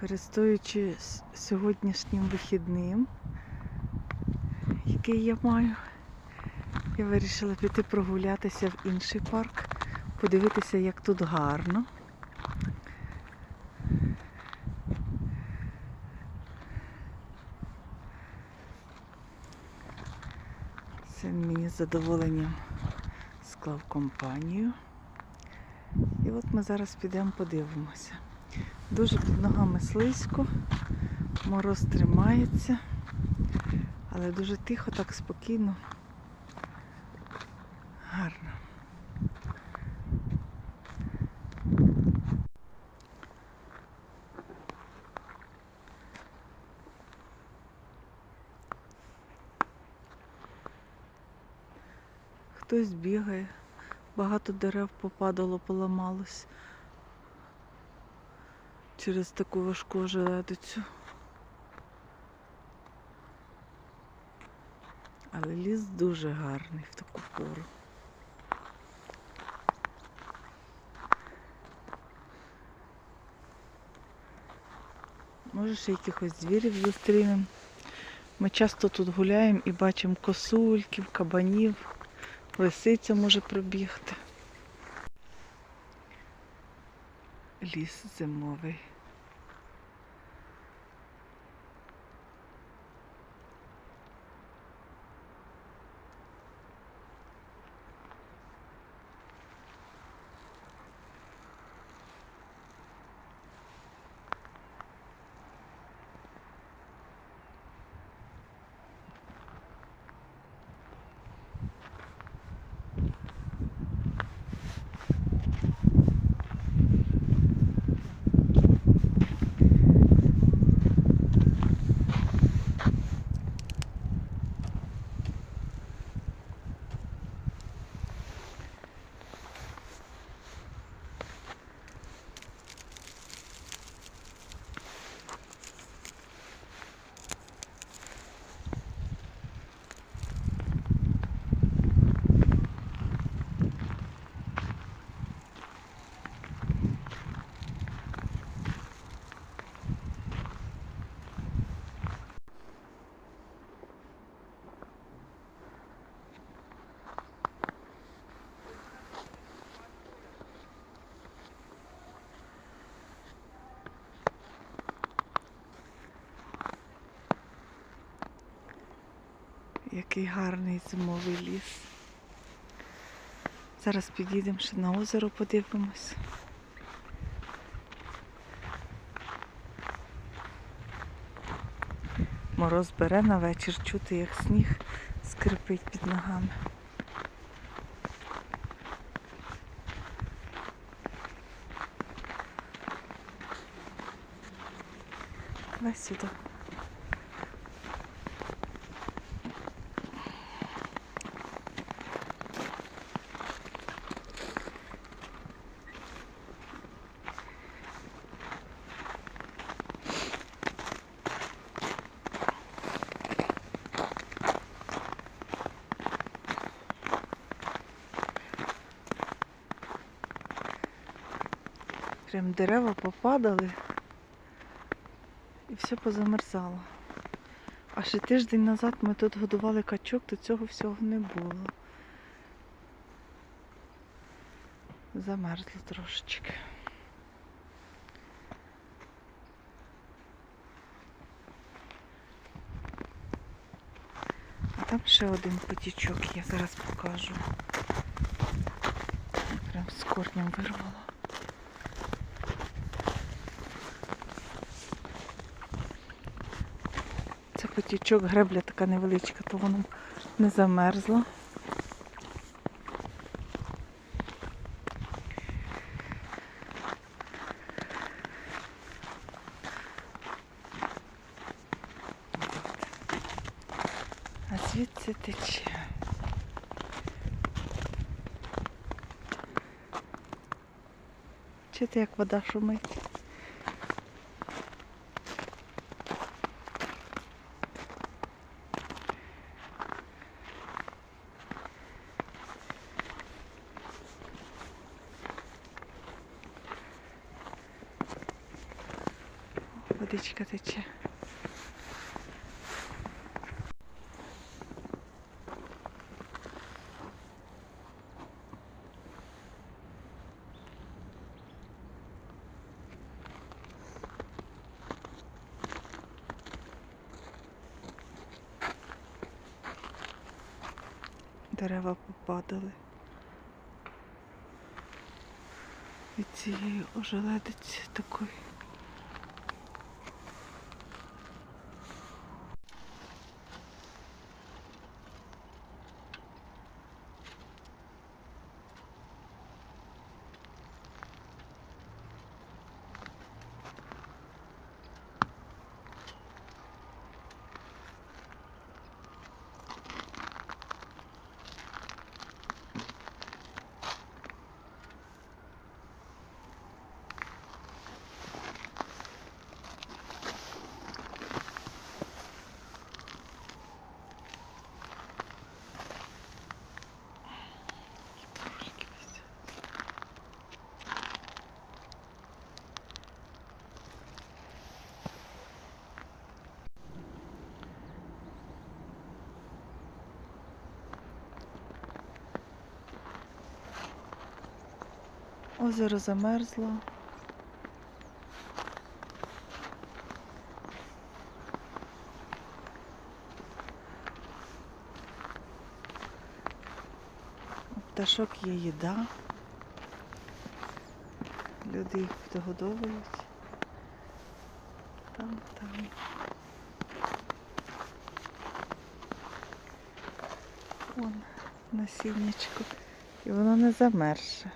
Користуючись сьогоднішнім вихідним, який я маю, я вирішила піти прогулятися в інший парк, подивитися, як тут гарно. Син мені з задоволенням склав компанію. І от ми зараз підемо подивимося. Дуже під ногами слизько, мороз тримається, але дуже тихо, так спокійно. Гарно. Хтось бігає, багато дерев попадало, поламалось через таку важку желедицю. Але ліс дуже гарний в таку пору. Може ще якихось звірів зустрінемо. Ми часто тут гуляємо і бачимо косульків, кабанів, лисиця може пробігти. Ліс зимовий. Який гарний зимовий ліс. Зараз підійдемо ще на озеро, подивимось. Мороз бере на вечір, чути, як сніг скрипить під ногами. Давай сюди. Прям дерева попадали і все позамерзало. А ще тиждень назад ми тут годували качок, то цього всього не було. Замерзло трошечки. А там ще один потічок є, зараз покажу. Прям з корнем вирвало. Потічок, гребля така невеличка, то воно не замерзло. А звідси тече. Чути, як вода шумить. Водичка тече. Дерева попадали від цієї ожеледиці такої. Озеро замерзло. У пташок є їда. Люди їх підгодовують. Там, там. Вон насіннячко. І воно не замерше.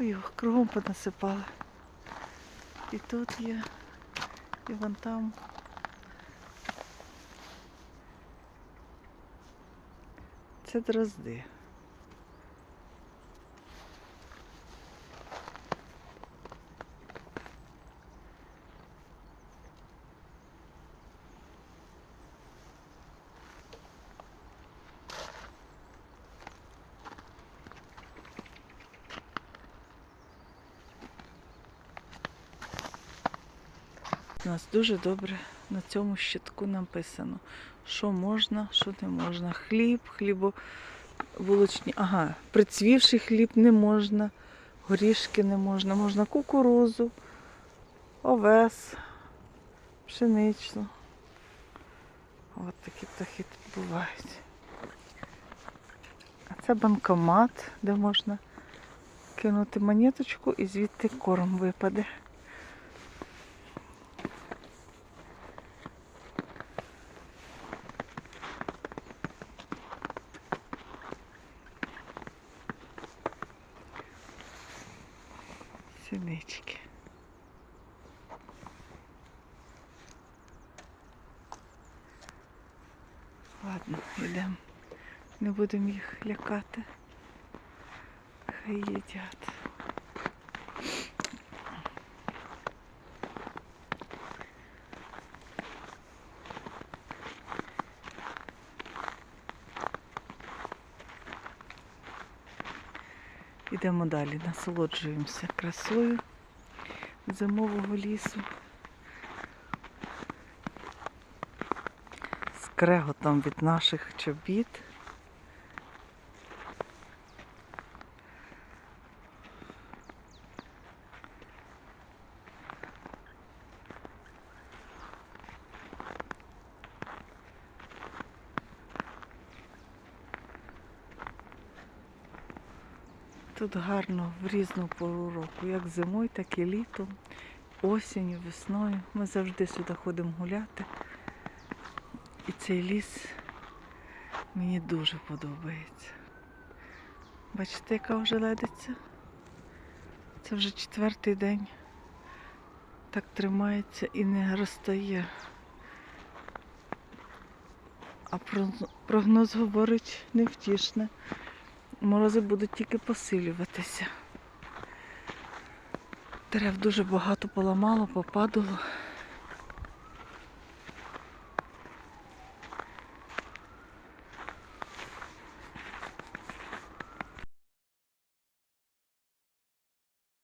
Ой, його кругом понасипали. І тут є, і вон там. Це дрозди. У нас дуже добре на цьому щитку написано, що можна, що не можна. Хліб, хлібо, хлібобулочні, ага, прицвівший хліб не можна, горішки не можна, можна кукурузу, овес, пшеничну. От такі птахи тут бувають. А це банкомат, де можна кинути монеточку і звідти корм випаде. Синички. Ладно, йдемо. Не будемо їх лякати. Хай їдять. Йдемо далі, насолоджуємося красою зимового лісу. Скреготом від наших чобіт. Тут гарно в різну пору року, як зимою, так і літом, осінню, весною. Ми завжди сюди ходимо гуляти. І цей ліс мені дуже подобається. Бачите, яка вже ледиться? Це вже четвертий день. Так тримається і не розтає. А прогноз говорить невтішне. Морози будуть тільки посилюватися. Дерев дуже багато поламало, попадало.